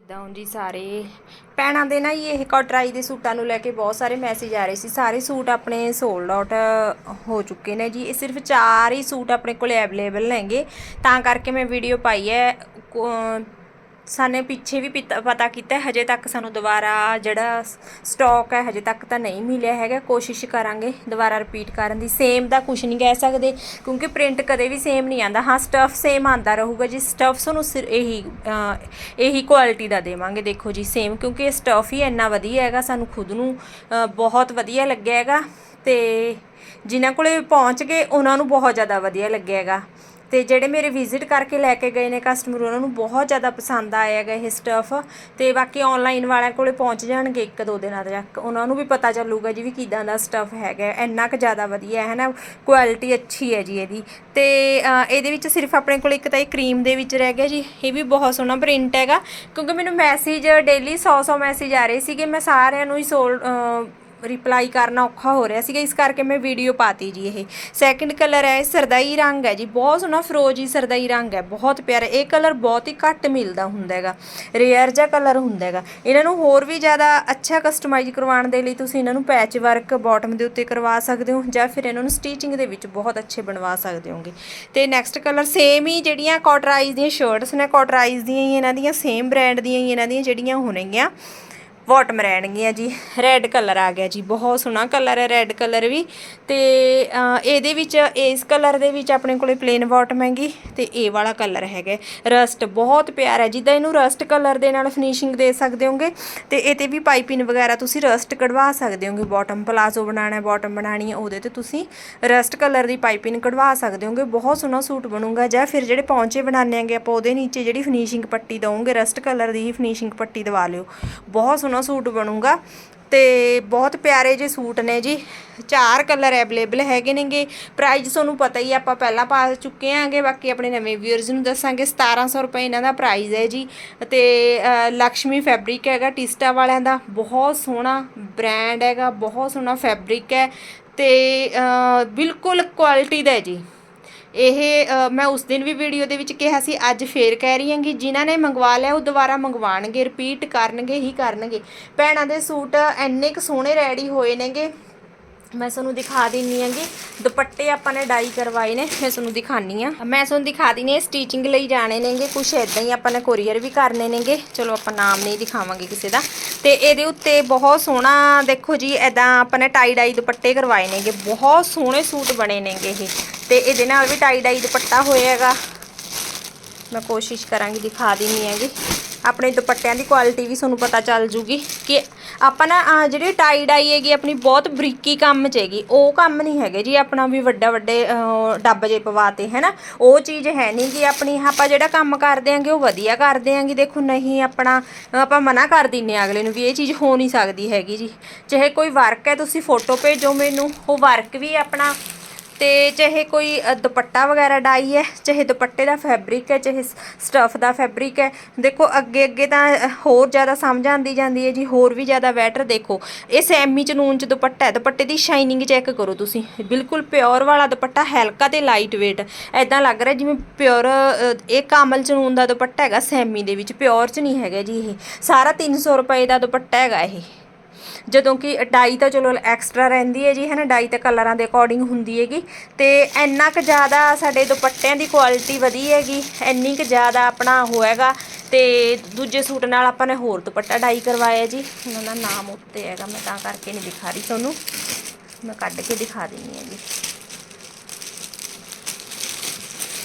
ਦਾਉਂ ਜੀ ਸਾਰੇ ਭੈਣਾਂ ਦੇ ਨਾ ਜੀ ਇਹ ਕਟਰਾਈ ਦੇ ਸੂਟਾਂ ਨੂੰ ਲੈ ਕੇ ਬਹੁਤ ਸਾਰੇ ਮੈਸੇਜ ਆ ਰਹੇ ਸੀ। ਸਾਰੇ ਸੂਟ ਆਪਣੇ ਸੋਲਡ ਆਊਟ ਹੋ ਚੁੱਕੇ ਨੇ ਜੀ। ਇਹ ਸਿਰਫ ਚਾਰ ਹੀ ਸੂਟ ਆਪਣੇ ਕੋਲ ਅਵੇਲੇਬਲ ਨੇਗੇ। ਤਾਂ ਕਰਕੇ ਮੈਂ ਵੀਡੀਓ ਪਾਈ ਹੈ। ਸਾਨੇ ਪਿੱਛੇ ਵੀ ਪਿਤ- ਪਤਾ ਕੀਤਾ ਹਜੇ ਤੱਕ ਸਾਨੂੰ ਦੁਬਾਰਾ ਜਿਹੜਾ ਸਟਾਕ ਹੈ, ਹਜੇ ਤੱਕ ਤਾਂ ਨਹੀਂ ਮਿਲਿਆ ਹੈਗਾ। ਕੋਸ਼ਿਸ਼ ਕਰਾਂਗੇ ਦੁਬਾਰਾ ਰਿਪੀਟ ਕਰਨ ਦੀ। ਸੇਮ ਦਾ ਕੁਝ ਨਹੀਂ ਕਹਿ ਸਕਦੇ, ਕਿਉਂਕਿ ਪ੍ਰਿੰਟ ਕਦੇ ਵੀ ਸੇਮ ਨਹੀਂ ਆਂਦਾ। ਹਾਂ ਸਟਫ ਸੇਮ ਆਂਦਾ ਰਹੂਗਾ ਜੀ। ਸਟਫ ਸਾਨੂੰ ਸਿਰ ਇਹੀ ਇਹੀ ਕੁਆਲਿਟੀ ਦਾ ਦੇਵਾਂਗੇ। ਦੇਖੋ ਜੀ ਸੇਮ ਕਿਉਂਕਿ ਇਹ ਸਟਫ ਹੀ ਇੰਨਾ ਵਧੀਆ ਹੈਗਾ, ਸਾਨੂੰ ਖੁਦ ਨੂੰ ਬਹੁਤ ਵਧੀਆ ਲੱਗਿਆ ਹੈਗਾ। ਤੇ ਜਿਨ੍ਹਾਂ ਕੋਲੇ ਪਹੁੰਚ ਗਏ ਉਹਨਾਂ ਨੂੰ ਬਹੁਤ ਜ਼ਿਆਦਾ ਵਧੀਆ ਲੱਗਿਆ ਹੈਗਾ। ਤੇ ਜਿਹੜੇ ਮੇਰੇ ਵਿਜ਼ਿਟ ਕਰਕੇ ਲੈ ਕੇ ਗਏ ਨੇ ਕਸਟਮਰ ਉਹਨਾਂ ਨੂੰ ਬਹੁਤ ਜ਼ਿਆਦਾ ਪਸੰਦ ਆਇਆ ਹੈਗਾ ਇਹ ਸਟਫ ਤੇ ਬਾਕੀ ਆਨਲਾਈਨ ਵਾਲਿਆਂ ਕੋਲੇ ਪਹੁੰਚ ਜਾਣਗੇ ਇੱਕ ਦੋ ਦਿਨਾਂ ਤੱਕ। ਉਹਨਾਂ ਨੂੰ ਵੀ ਪਤਾ ਚੱਲੂਗਾ ਜੀ ਵੀ ਕਿਦਾਂ ਦਾ ਸਟਫ ਹੈਗਾ ਇੰਨਾ ਕੁ ਜ਼ਿਆਦਾ ਵਧੀਆ ਹੈ ਨਾ ਕੁਆਲਿਟੀ ਅੱਛੀ ਹੈ ਜੀ ਇਹਦੀ। ਤੇ ਇਹਦੇ ਵਿੱਚ ਸਿਰਫ ਆਪਣੇ ਕੋਲ ਇੱਕ ਤਾਂ ਇਹ ਕਰੀਮ ਦੇ ਵਿੱਚ ਰਹਿ ਗਿਆ ਜੀ। ਇਹ ਵੀ ਬਹੁਤ ਸੋਹਣਾ ਪ੍ਰਿੰਟ ਹੈਗਾ। ਕਿਉਂਕਿ ਮੈਨੂੰ ਮੈਸੇਜ ਡੇਲੀ 100 100 ਮੈਸੇਜ ਆ ਰਹੇ ਸੀਗੇ। ਮੈਂ ਸਾਰਿਆਂ ਨੂੰ ਹੀ ਸੋਲ ਰਿਪਲਾਈ ਕਰਨਾ ਔਖਾ ਹੋ ਰਿਹਾ ਸੀਗਾ, ਇਸ ਕਰਕੇ ਮੈਂ ਵੀਡੀਓ ਪਾਤੀ ਜੀ ਇਹ। ਸੈਕਿੰਡ ਕਲਰ ਹੈ, ਸਰਦਾਈ ਰੰਗ ਹੈ ਜੀ, ਬਹੁਤ ਸੋਹਣਾ ਫਰੋਜੀ ਸਰਦਾਈ ਰੰਗ ਹੈ, ਬਹੁਤ ਪਿਆਰਾ, ਇਹ ਕਲਰ ਬਹੁਤ ਹੀ ਘੱਟ ਮਿਲਦਾ ਹੁੰਦਾ ਹੈਗਾ ਰੇਅਰ ਜਿਹਾ ਕਲਰ ਹੁੰਦਾ ਹੈਗਾ। ਇਹਨਾਂ ਨੂੰ ਹੋਰ ਵੀ ਜ਼ਿਆਦਾ ਅੱਛਾ ਕਸਟਮਾਈਜ਼ ਕਰਵਾਉਣ ਦੇ ਲਈ ਤੁਸੀਂ ਇਹਨਾਂ ਨੂੰ ਪੈਚ ਵਰਕ ਬਾਟਮ ਦੇ ਉੱਤੇ ਕਰਵਾ ਸਕਦੇ ਹੋ, ਜਾਂ ਫਿਰ ਇਹਨਾਂ ਨੂੰ ਸਟੀਚਿੰਗ ਦੇ ਵਿੱਚ ਬਹੁਤ ਅੱਛੇ ਬਣਵਾ ਸਕਦੇ ਹੋਗੇ। ਤੇ ਨੈਕਸਟ ਕਲਰ ਸੇਮ ਹੀ ਜਿਹੜੀਆਂ ਕਾਟਰਾਈਜ਼ ਦੀਆਂ ਸ਼ਰਟਸ ਨੇ ਕਾਟਰਾਈਜ਼ ਦੀਆਂ ਹੀ ਇਹਨਾਂ ਦੀਆਂ ਸੇਮ ਬ੍ਰਾਂਡ ਦੀਆਂ ਹੀ ਇਹਨਾਂ ਦੀਆਂ ਜਿਹੜੀਆਂ ਹੋਣਗੀਆਂ। ਬਾਟਮ ਰਹਿਣਗੀਆਂ ਜੀ। ਰੈੱਡ ਕਲਰ ਆ ਗਿਆ ਜੀ, ਬਹੁਤ ਸੋਹਣਾ ਕਲਰ ਹੈ ਰੈੱਡ ਕਲਰ ਵੀ। ਤੇ ਇਹਦੇ ਵਿੱਚ, ਇਸ ਕਲਰ ਦੇ ਵਿੱਚ ਆਪਣੇ ਕੋਲੇ ਪਲੇਨ ਬਾਟਮ ਹੈਗੀ ਤੇ ਇਹ ਵਾਲਾ ਕਲਰ ਹੈਗਾ। ਰਸਟ ਬਹੁਤ ਪਿਆਰਾ ਹੈ, ਜਿੱਦਾਂ ਇਹਨੂੰ ਰਸਟ ਕਲਰ ਦੇ ਨਾਲ ਫਿਨਿਸ਼ਿੰਗ ਦੇ ਸਕਦੇ ਹੋਗੇ। ਤੇ ਇਹ ਤੇ ਵੀ ਪਾਈਪਿੰਗ ਵਗੈਰਾ ਤੁਸੀਂ ਰਸਟ ਕਢਵਾ ਸਕਦੇ ਹੋਗੇ। ਬਾਟਮ ਪਲਾਜ਼ੋ ਬਣਾਉਣਾ ਹੈ ਬਾਟਮ ਬਣਾਣੀ ਹੈ, ਉਹਦੇ ਤੇ ਤੁਸੀਂ ਰਸਟ ਕਲਰ ਦੀ ਪਾਈਪਿੰਗ ਕਢਵਾ ਸਕਦੇ ਹੋਗੇ। ਬਹੁਤ ਸੋਹਣਾ ਸੂਟ ਬਣੂਗਾ ਜਾਂ ਫਿਰ ਜਿਹੜੇ ਪੌਂਚੇ ਬਣਾਉਂਦੇ ਆਂਗੇ ਆਪਾਂ ਉਹਦੇ ਨੀਚੇ ਜਿਹੜੀ ਫਿਨਿਸ਼ਿੰਗ ਪੱਟੀ ਦਵਾਂਗੇ ਰਸਟ ਕਲਰ ਦੀ ਹੀ ਫਿਨਿਸ਼ਿੰਗ ਪੱਟੀ ਦਵਾ ਲਿਓ। ਬਹੁਤ ਸੋਹਣਾ ਸੂਟ ਬਣੂਗਾ। ਤੇ ਬਹੁਤ ਪਿਆਰੇ ਜੇ ਸੂਟ ਨੇ ਜੀ। ਚਾਰ ਕਲਰ ਅਵੇਲੇਬਲ ਹੈਗੇ ਨੇਗੇ। ਪ੍ਰਾਈਸ ਤੁਹਾਨੂੰ ਪਤਾ ਹੀ ਆਪਾਂ ਪਹਿਲਾਂ ਪਾ ਚੁੱਕੇ ਆਂਗੇ। ਬਾਕੀ ਆਪਣੇ ਨਵੇਂ ਵਿਊਅਰਸ ਨੂੰ ਦੱਸਾਂਗੇ। 1700 ਰੁਪਏ ਇਹਨਾਂ ਦਾ ਪ੍ਰਾਈਸ ਹੈ ਜੀ। ਤੇ ਅ, ਲక్ష్ਮੀ ਫੈਬਰਿਕ ਹੈਗਾ ਟਿਸਟਾ ਵਾਲਿਆਂ ਦਾ। ਬਹੁਤ ਸੋਹਣਾ ਬ੍ਰਾਂਡ ਹੈਗਾ। ਬਹੁਤ ਸੋਹਣਾ ਫੈਬਰਿਕ ਹੈ। ਤੇ ਬਿਲਕੁਲ ਕੁਆਲਿਟੀ ਦਾ ਹੈ ਜੀ। ਇਹ ਮੈਂ ਉਸ ਦਿਨ ਵੀ ਵੀਡੀਓ ਦੇ ਵਿੱਚ ਕਿਹਾ ਸੀ, ਅੱਜ ਫੇਰ ਕਹਿ ਰਹੀ ਹਾਂ ਕਿ ਜਿਨ੍ਹਾਂ ਨੇ ਮੰਗਵਾ ਲਿਆ, ਉਹ ਦੁਬਾਰਾ ਮੰਗਵਾਣਗੇ ਰਿਪੀਟ ਕਰਨਗੇ, ਹੀ ਕਰਨਗੇ। ਭੈਣਾਂ ਦੇ ਸੂਟ ਇੰਨੇ ਕੁ ਸੋਹਣੇ ਰੈਡੀ ਹੋਏ ਨੇਗੇ। ਮੈਂ ਤੁਹਾਨੂੰ ਦਿਖਾ ਦਿੰਨੀ ਆਂਗੀ ਦੁਪੱਟੇ ਆਪਾਂ ਨੇ ਡਾਈ ਕਰਵਾਏ ਨੇ, ਮੈਂ ਤੁਹਾਨੂੰ ਦਿਖਾਨੀ ਆ ਮੈਂ ਤੁਹਾਨੂੰ ਦਿਖਾ ਦਿੰਨੀ ਆ ਸਟੀਚਿੰਗ ਲਈ ਜਾਣੇ ਨੇਗੇ, ਕੁਛ ਇਦਾਂ ਹੀ ਆਪਾਂ ਨੇ ਕੋਰੀਅਰ ਵੀ ਕਰਨੇ ਨੇਗੇ। ਚਲੋ ਆਪਾਂ ਨਾਮ ਨਹੀਂ ਦਿਖਾਵਾਂਗੇ ਕਿਸੇ ਦਾ। ਤੇ ਇਹਦੇ ਉੱਤੇ ਬਹੁਤ ਸੋਹਣਾ, ਦੇਖੋ ਜੀ ਇਦਾਂ ਆਪਾਂ ਨੇ ਟਾਈ ਡਾਈ ਦੁਪੱਟੇ ਕਰਵਾਏ ਨੇਗੇ, ਬਹੁਤ ਸੋਹਣੇ ਸੂਟ ਬਣੇ ਨੇਗੇ ਇਹ। ਤੇ ਇਹਦੇ ਨਾਲ ਵੀ ਟਾਈ ਡਾਈ ਦੁਪੱਟਾ ਹੋਏਗਾ। ਮੈਂ ਕੋਸ਼ਿਸ਼ ਕਰਾਂਗੀ, ਦਿਖਾ ਦਿੰਨੀ ਹੈਗੀ। ਆਪਣੇ ਦੁਪੱਟਿਆਂ ਦੀ ਕੁਆਲਿਟੀ ਵੀ ਤੁਹਾਨੂੰ ਪਤਾ ਚੱਲ ਜੂਗੀ ਕਿ ਆਪਾਂ ਨਾ, ਆਹ ਜਿਹੜੀ ਟਾਈ ਡਾਈ ਹੈਗੀ, ਆਪਣੀ ਬਹੁਤ ਬਰੀਕੀ ਕੰਮ 'ਚ ਹੈਗੀ। ਉਹ ਕੰਮ ਨਹੀਂ ਹੈਗੇ ਜੀ, ਆਪਣਾ ਵੀ ਵੱਡਾ ਵੱਡੇ ਡੱਬ ਜੇ ਪਵਾਤੇ ਹੈ ਨਾ ਉਹ ਚੀਜ਼ ਹੈ ਨਹੀਂ ਕਿ ਆਪਣੀ, ਆਪਾਂ ਜਿਹੜਾ ਕੰਮ ਕਰਦੇ ਆਂਗੇ ਉਹ ਵਧੀਆ ਕਰਦੇ ਆਂਗੇ ਦੇਖੋ, ਨਹੀਂ ਆਪਣਾ, ਆਪਾਂ ਮਨਾ ਕਰ ਦਿੰਨੇ ਆ ਅਗਲੇ ਨੂੰ ਵੀ ਇਹ ਚੀਜ਼ ਹੋ ਨਹੀਂ ਸਕਦੀ ਹੈਗੀ ਜੀ। ਚਾਹੇ ਕੋਈ ਵਰਕ ਹੈ, ਤੁਸੀਂ ਫੋਟੋ ਭੇਜੋ ਮੈਨੂੰ। ਉਹ ਵਰਕ ਵੀ ਆਪਣਾ ਤੇ ਚਾਹੇ ਕੋਈ ਦੁਪੱਟਾ ਵਗੈਰਾ ਡਾਈ ਹੈ, ਚਾਹੇ ਦੁਪੱਟੇ ਦਾ ਫੈਬਰਿਕ ਹੈ, ਚਾਹੇ ਸਟਫ ਦਾ ਫੈਬਰਿਕ ਹੈ, ਦੇਖੋ ਅੱਗੇ ਅੱਗੇ ਤਾਂ ਹੋਰ ਜ਼ਿਆਦਾ ਸਮਝ ਆਉਂਦੀ ਜਾਂਦੀ ਹੈ ਜੀ, ਹੋਰ ਵੀ ਜ਼ਿਆਦਾ ਬੈਟਰ ਦੇਖੋ। ਇਹ ਸੈਮੀ ਚ ਚ ਦੁਪੱਟਾ ਹੈ, ਦੁਪੱਟੇ ਦੀ ਸ਼ਾਈਨਿੰਗ ਚੈੱਕ ਕਰੋ ਤੁਸੀਂ। ਬਿਲਕੁਲ ਪਿਓਰ ਵਾਲਾ ਦੁਪੱਟਾ, ਹਲਕਾ ਤੇ ਲਾਈਟ weight ਐਦਾਂ ਲੱਗ ਰਿਹਾ ਜਿਵੇਂ ਪਿਓਰ ਇਹ ਕਾਮਲ ਚਨੂਨ ਦਾ ਦੁਪੱਟਾ ਹੈਗਾ ਸੈਮੀ ਦੇ ਵਿੱਚ, ਪਿਓਰ ਚ ਨਹੀਂ ਹੈਗਾ ਜੀ ਇਹ। ਸਾਰਾ 300 ਰੁਪਏ ਦਾ ਦੁਪੱਟਾ ਹੈਗਾ ਇਹ। ਜਦੋਂ ਕਿ ਡਾਈ ਤਾਂ ਚਲੋ ਐਕਸਟਰਾ ਰਹਿੰਦੀ ਹੈ ਜੀ, ਹੈ ਨਾ? ਡਾਈ ਤਾਂ ਕਲਰਾਂ ਦੇ ਅਕੋਰਡਿੰਗ ਹੁੰਦੀ ਹੈਗੀ। ਤੇ ਇੰਨਾ ਕੁ ਜ਼ਿਆਦਾ ਸਾਡੇ ਦੁਪੱਟਿਆਂ ਦੀ ਕੁਆਲਿਟੀ ਵਧੀ ਹੈਗੀ, ਇੰਨੀ ਕੁ ਜ਼ਿਆਦਾ ਆਪਣਾ ਹੋਏਗਾ ਤੇ ਦੂਜੇ ਸੂਟ ਨਾਲ ਆਪਾਂ ਨੇ ਹੋਰ ਦੁਪੱਟਾ ਡਾਈ ਕਰਵਾਇਆ ਜੀ। ਉਹਨਾਂ ਦਾ ਨਾਮ ਉੱਤੇ ਹੈਗਾ, ਮੈਂ ਤਾਂ ਕਰਕੇ ਨਹੀਂ ਦਿਖਾ ਰਹੀ ਤੁਹਾਨੂੰ। ਮੈਂ ਕੱਢ ਕੇ ਦਿਖਾ ਦਿੰਨੀ ਹਾਂ ਜੀ।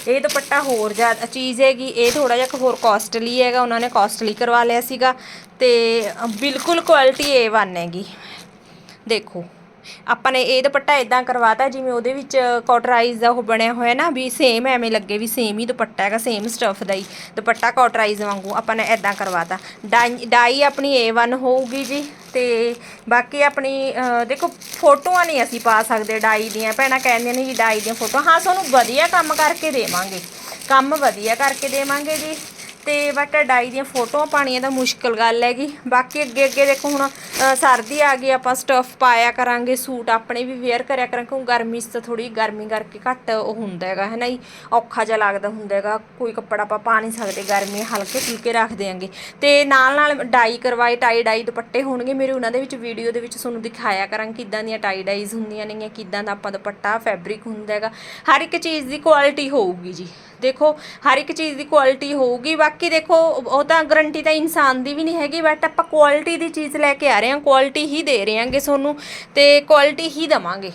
ਇਹ ਦੁਪੱਟਾ ਹੋਰ ਜ਼ਿਆਦਾ ਚੀਜ਼ ਹੈਗੀ, ਇਹ ਥੋੜਾ ਜਿਹਾ ਹੋਰ ਕਾਸਟਲੀ ਹੈਗਾ, ਉਹਨਾਂ ਨੇ ਕਾਸਟਲੀ ਕਰਵਾ ਲਿਆ ਸੀਗਾ ਤੇ ਬਿਲਕੁਲ ਕੁਆਲਿਟੀ A1 ਹੈਗੀ। ਦੇਖੋ। ਆਪਾਂ ਨੇ ਇਹ ਦੁਪੱਟਾ ਇਦਾਂ ਕਰਵਾਤਾ, ਜਿਵੇਂ ਉਹਦੇ ਵਿੱਚ ਕਾਟਰਾਈਜ਼ ਦਾ ਉਹ ਬਣਿਆ ਹੋਇਆ ਨਾ, ਵੀ ਸੇਮ ਐਵੇਂ ਲੱਗੇ, ਵੀ ਸੇਮ ਹੀ ਦੁਪੱਟਾ ਹੈਗਾ ਸੇਮ ਸਟਫ ਦਾ ਹੀ। ਦੁਪੱਟਾ ਕਾਟਰਾਈਜ਼ ਵਾਂਗੂ ਆਪਾਂ ਨੇ ਇਦਾਂ ਕਰਵਾਤਾ। ਡਾਈ ਡਾਈ ਆਪਣੀ A1 ਹੋਊਗੀ ਜੀ, ਤੇ ਬਾਕੀ ਆਪਣੀ ਦੇਖੋ, ਫੋਟੋਆਂ ਨਹੀਂ ਅਸੀਂ ਪਾ ਸਕਦੇ ਡਾਈ ਦੀਆਂ। ਭੈਣਾਂ ਕਹਿੰਦੀਆਂ ਨੇ ਜੀ ਡਾਈ ਦੀਆਂ ਫੋਟੋ ਹਾਂ, ਤੁਹਾਨੂੰ ਵਧੀਆ ਕੰਮ ਕਰਕੇ ਦੇਵਾਂਗੇ। ਕੰਮ ਵਧੀਆ ਕਰਕੇ ਦੇਵਾਂਗੇ ਜੀ। ਤੇ ਬਟ ਡਾਈ ਦੀਆਂ ਫੋਟੋਆਂ ਪਾਣੀਆਂ ਤਾਂ ਮੁਸ਼ਕਲ ਗੱਲ ਹੈਗੀ। ਬਾਕੀ ਅੱਗੇ ਅੱਗੇ ਦੇਖੋ ਹੁਣ ਸਰਦੀ ਆ ਗਈ, ਆਪਾਂ ਸਟਫ ਪਾਇਆ ਕਰਾਂਗੇ, ਸੂਟ ਆਪਣੇ ਵੀ ਵੇਅਰ ਕਰਿਆ ਕਰਾਂ ਕਿਉਂ ਗਰਮੀ 'ਚ ਤਾਂ ਥੋੜੀ ਗਰਮੀ ਕਰਕੇ ਘੱਟ ਉਹ ਹੁੰਦਾ ਹੈਗਾ, ਹੈ ਨਾ ਜੀ? ਔਖਾ ਜਿਹਾ ਲੱਗਦਾ ਹੁੰਦਾ ਹੈਗਾ, ਕੋਈ ਕੱਪੜਾ ਆਪਾਂ ਪਾ ਨਹੀਂ ਸਕਦੇ, ਗਰਮੀ ਹਲਕੇ ਫੁਲਕੇ ਰੱਖ ਦਿਆਂਗੇ। ਤੇ ਨਾਲ ਨਾਲ ਡਾਈ ਕਰਵਾਏ, ਟਾਈ ਡਾਈ ਦੁਪੱਟੇ ਹੋਣਗੇ, ਮੇਰੇ ਉਹਨਾਂ ਦੇ ਵਿੱਚ ਵੀਡੀਓ ਦੇ ਵਿੱਚ ਤੁਹਾਨੂੰ ਦਿਖਾਇਆ ਕਰਾਂ ਕਿੱਦਾਂ ਦੀਆਂ ਟਾਈ ਡਾਈਜ਼ ਹੁੰਦੀਆਂ ਨੇਗੀਆਂ, ਕਿੱਦਾਂ ਦਾ ਆਪਾਂ ਦੁਪੱਟਾ ਫੈਬਰਿਕ ਹੁੰਦਾ ਹੈਗਾ। ਹਰ ਇੱਕ ਚੀਜ਼ ਦੀ ਕੁਆਲਿਟੀ ਹੋਊਗੀ ਜੀ। ਦੇਖੋ, ਹਰ ਇੱਕ ਚੀਜ਼ ਦੀ ਕੁਆਲਿਟੀ ਹੋਊਗੀ। ਬਾਕੀ ਦੇਖੋ, ਉਹ ਤਾਂ ਗਰੰਟੀ ਤਾਂ ਇਨਸਾਨ ਦੀ ਵੀ ਨਹੀਂ ਹੈਗੀ ਬਟ ਆਪਾਂ ਕੁਆਲਿਟੀ ਦੀ ਚੀਜ਼ ਲੈ ਕੇ ਆ ਰਹੇ ਹਾਂ ਕੁਆਲਿਟੀ ਹੀ ਦੇ ਰਹੇ ਹਾਂਗੇ ਤੁਹਾਨੂੰ, ਤੇ ਕੁਆਲਿਟੀ ਹੀ ਦਵਾਂਗੇ।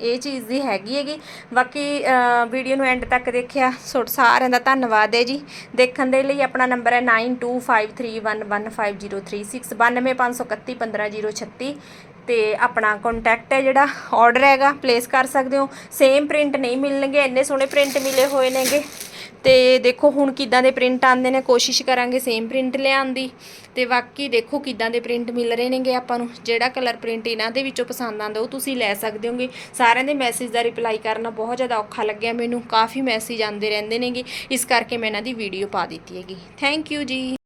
ਇਹ ਚੀਜ਼ ਦੀ ਹੈਗੀ ਹੈਗੀ। ਬਾਕੀ ਵੀਡੀਓ ਨੂੰ ਐਂਡ ਤੱਕ ਦੇਖਿਆ, ਸੋ ਸਾਰਿਆਂ ਦਾ ਧੰਨਵਾਦ ਹੈ ਜੀ। ਦੇਖਣ ਦੇ ਲਈ ਆਪਣਾ ਨੰਬਰ ਹੈ 9253115036 ਤੇ ਆਪਣਾ ਕੰਟੈਕਟ ਹੈ ਜਿਹੜਾ ਆਰਡਰ ਹੈਗਾ ਪਲੇਸ ਕਰ ਸਕਦੇ ਹੋ। ਸੇਮ ਪ੍ਰਿੰਟ ਨਹੀਂ ਮਿਲਣਗੇ, ਇੰਨੇ ਸੋਹਣੇ ਪ੍ਰਿੰਟ ਮਿਲੇ ਹੋਏ ਨੇਗੇ। ਤੇ ਦੇਖੋ ਹੁਣ ਕਿੱਦਾਂ ਦੇ ਪ੍ਰਿੰਟ ਆਉਂਦੇ ਨੇ, ਕੋਸ਼ਿਸ਼ ਕਰਾਂਗੇ ਸੇਮ ਪ੍ਰਿੰਟ ਲਿਆਉਣ ਦੀ। ਤੇ ਬਾਕੀ ਦੇਖੋ ਕਿੱਦਾਂ ਦੇ ਪ੍ਰਿੰਟ ਮਿਲ ਰਹੇ ਨੇਗੇ ਆਪਾਂ ਨੂੰ। ਜਿਹੜਾ ਕਲਰ ਪ੍ਰਿੰਟ ਇਹਨਾਂ ਦੇ ਵਿੱਚੋਂ ਪਸੰਦ ਆਉਂਦਾ, ਉਹ ਤੁਸੀਂ ਲੈ ਸਕਦੇ ਹੋਗੇ। ਸਾਰਿਆਂ ਦੇ ਮੈਸੇਜ ਦਾ ਰਿਪਲਾਈ ਕਰਨਾ ਬਹੁਤ ਜ਼ਿਆਦਾ ਔਖਾ ਲੱਗਿਆ ਮੈਨੂੰ। ਕਾਫੀ ਮੈਸੇਜ ਆਉਂਦੇ ਰਹਿੰਦੇ ਨੇਗੇ। ਇਸ ਕਰਕੇ ਮੈਂ ਇਹਨਾਂ ਦੀ ਵੀਡੀਓ ਪਾ ਦਿੱਤੀ ਹੈਗੀ। ਥੈਂਕ ਯੂ ਜੀ।